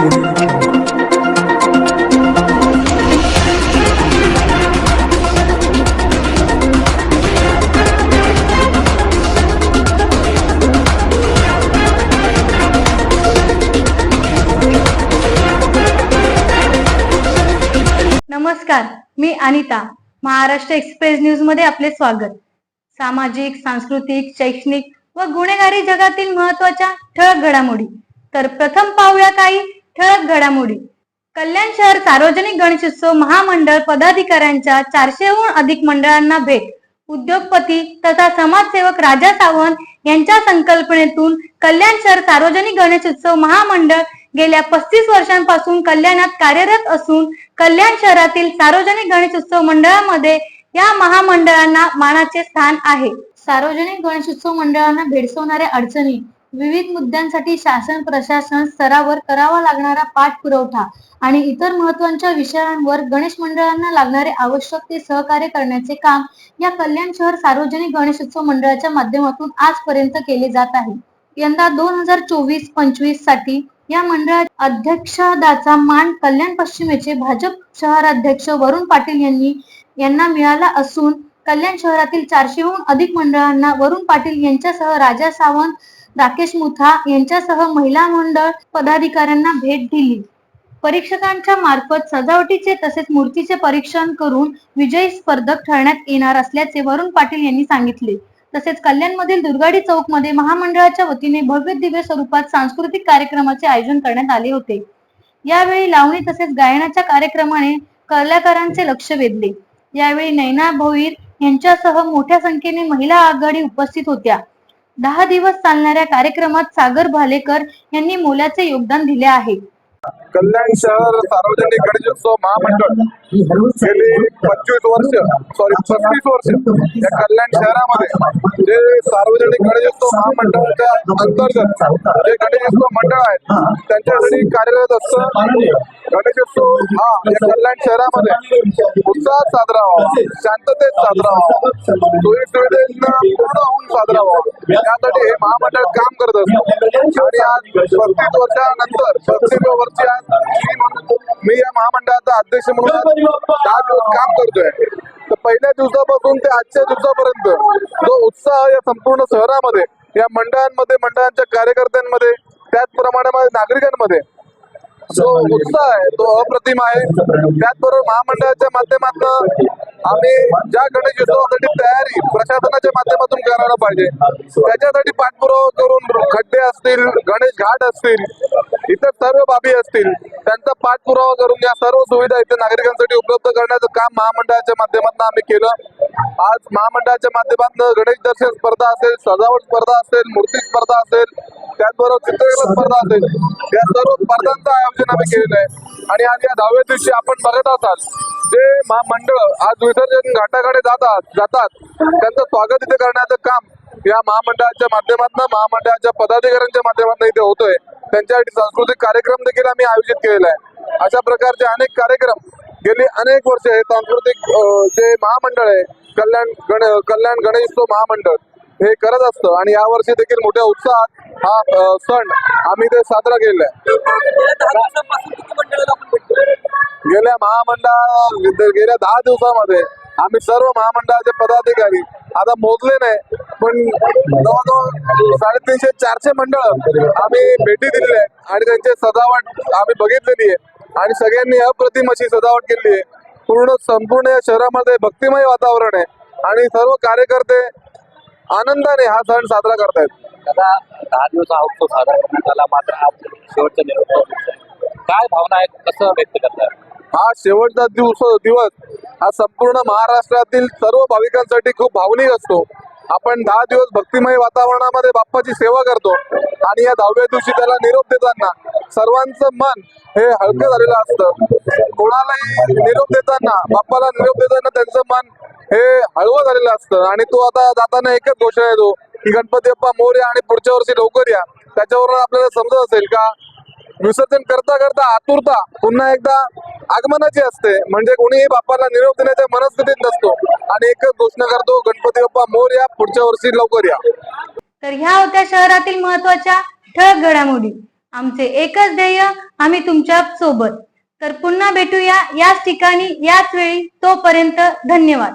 नमस्कार मी अनिता. महाराष्ट्र एक्सप्रेस न्यूजमध्ये आपले स्वागत. सामाजिक सांस्कृतिक शैक्षणिक व गुन्हेगारी जगातील महत्त्वाच्या ठळक घडामोडी. तर प्रथम पाहूया काही ठळक घडामोडी. कल्याण शहर सार्वजनिक गणेशोत्सव महामंडळ पदाधिकाऱ्यांच्या चारशेहून अधिक मंडळांना भेट. उद्योगपती तथा समाजसेवक राजा सावंत यांच्या संकल्पनेतून कल्याण शहर सार्वजनिक गणेशोत्सव महामंडळ गेल्या पस्तीस वर्षांपासून कल्याणात कार्यरत असून कल्याण शहरातील सार्वजनिक गणेशोत्सव मंडळामध्ये या महामंडळांना मानाचे स्थान आहे. सार्वजनिक गणेशोत्सव मंडळांना भेडसवणाऱ्या अडचणी विविध मुद्द्यांसाठी शासन प्रशासन स्तरावर करावा लागणारा पाठपुरवठा आणि इतर महत्त्वाच्या विषयांवर गणेश मंडळांना लागणारे आवश्यक ते सहकार्य करण्याचे काम या कल्याण शहर सार्वजनिक गणेशोत्सव मंडळाच्या माध्यमातून आजपर्यंत केले जात आहे. यंदा दोन हजार चोवीस पंचवीससाठी या मंडळात अध्यक्षदाचा मान कल्याण पश्चिमेचे भाजप शहराध्यक्ष वरुण पाटील यांनी यांना मिळाला असून कल्याण शहरातील चारशेहून अधिक मंडळांना वरुण पाटील यांच्यासह राजा सावंत राकेश मुथा यांच्यासह महिला मंडळ पदाधिकाऱ्यांना भेट दिली. परीक्षकांच्या मार्फत सजावटीचे तसेच मूर्तीचे परीक्षण करून विजयी स्पर्धक ठरण्यात येणार असल्याचे वरुण पाटील यांनी सांगितले. तसेच कल्याणमधील दुर्गाडी चौकमध्ये महामंडळाच्या वतीने भव्य दिव्य स्वरूपात सांस्कृतिक कार्यक्रमाचे आयोजन करण्यात आले होते. यावेळी लावणी तसेच गायनाच्या कार्यक्रमाने कलाकारांचे लक्ष वेधले. यावेळी नैना भोईर यांच्यासह मोठ्या संख्येने महिला आघाडी उपस्थित होत्या. दहा दिवस चालणाऱ्या कार्यक्रमात सागर भालेकर यांनी मोलाचे योगदान दिले आहे. कल्याण शहर सार्वजनिक गणेशोत्सव महामंडळ. गेली पंचवीस वर्ष सॉरी पस्तीस वर्ष या कल्याण शहरामध्ये जे सार्वजनिक गणेशोत्सव महामंडळाच्या अंतर्गत जे गणेशोत्सव मंडळ आहेत त्यांच्यासाठी कार्यरत असतं गणेशोत्सव हा या कल्याण शहरामध्ये उत्साहात साजरा व्हावा शांततेत साजरा व्हावा सोयी सुविधेनं पूर्ण होऊन साजरा व्हावा यासाठी हे महामंडळ काम करत असतं आणि आज पस्तीस वर्षानंतर पस्तीस वर्षी आज मी या महामंडळाचा अध्यक्ष म्हणून आज दहा दिवस काम करतोय तर पहिल्या दिवसापासून ते आजच्या दिवसापर्यंत जो उत्साह या संपूर्ण शहरामध्ये या मंडळांमध्ये मंडळांच्या कार्यकर्त्यांमध्ये त्याचप्रमाणे माझ्या नागरिकांमध्ये जो उत्साह आहे तो अप्रतिम आहे. त्याचबरोबर महामंडळाच्या माध्यमातून आम्ही ज्या गणेश उत्सवासाठी तयारी प्रशासनाच्या माध्यमातून करायला पाहिजे. त्याच्यासाठी पाठपुरावा करून खड्डे असतील गणेश घाट असतील इतर सर्व बाबी असतील त्यांचा पाठपुरावा करून या सर्व सुविधा इथे नागरिकांसाठी उपलब्ध करण्याचं काम महामंडळाच्या माध्यमातून आम्ही केलं. आज महामंडळाच्या माध्यमातून गणेश दर्शन स्पर्धा असेल सजावट स्पर्धा असेल मूर्ती स्पर्धा असेल त्याचबरोबर चित्रकला स्पर्धा असेल. या सर्व स्पर्धांचं आयोजन आम्ही केलेलं आहे. आणि आज या दहाव्या दिवशी आपण बघत असाल जे महामंडळ आज विसर्जन घाटाकडे जातात जातात त्यांचं स्वागत इथे करण्याचं काम या महामंडळाच्या माध्यमातून महामंडळाच्या पदाधिकाऱ्यांच्या माध्यमातून इथे होतोय. त्यांच्यासाठी सांस्कृतिक कार्यक्रम देखील आम्ही आयोजित केलेला आहे. अशा प्रकारचे अनेक कार्यक्रम गेली अनेक वर्ष हे सांस्कृतिक जे महामंडळ आहे कल्याण गण कल्याण गणेशोत्सव महामंडळ. हे करत असतं आणि यावर्षी देखील मोठ्या उत्साहात हा सण आम्ही ते साजरा केलेला आहे. गेल्या महामंडळ गेल्या दहा दिवसामध्ये आम्ही सर्व महामंडळाचे पदाधिकारी आता मोजले नाही पण जवळजवळ साडेतीनशे चारशे मंडळ आम्ही भेटी दिलेली आहे आणि त्यांची सजावट आम्ही बघितलेली आहे. आणि सगळ्यांनी अप्रतिम अशी सजावट केली आहे. पूर्ण संपूर्ण या शहरामध्ये भक्तिमय वातावरण आहे. आणि सर्व कार्यकर्ते आनंदाने हा सण साजरा करतायत. दादा दहा दिवस हा उत्सव साजरा करण्यात मात्र आज शेवटचा निरोप. काय भावना आहेत? कसं व्यक्त करतात हा शेवटचा दिवस दिवस हा संपूर्ण महाराष्ट्रातील सर्व भाविकांसाठी खूप भावनिक असतो. आपण दहा दिवस भक्तिमय वातावरणामध्ये बाप्पाची सेवा करतो आणि या दहाव्या दिवशी त्याला निरोप देताना सर्वांचं मन हे हलकं झालेलं असतं. कोणालाही निरोप देताना बाप्पाला निरोप देताना त्यांचं मन हे हळवं झालेलं असतं. आणि तो आता जाताना एकच घोषणा येतो की गणपती बाप्पा मोर्या आणि पुढच्या वर्षी लवकर या. त्याच्यावरून आपल्याला समजत असेल का विसर्जन करता करता आतुरता पुन्हा एकदा आगमनाची असते. म्हणजे कोणीही बाप्पाला निरोप देण्याच्या मनस्थितीत नसतो. आणि एकच घोषणा करतो गणपती बाप्पा मोर या पुढच्या वर्षी लवकर या. तर ह्या होत्या शहरातील महत्त्वाच्या ठळक घडामोडी. आमचे एकच ध्येय आम्ही तुमच्यासोबत. तर पुन्हा भेटूया याच ठिकाणी याच वेळी. तोपर्यंत धन्यवाद.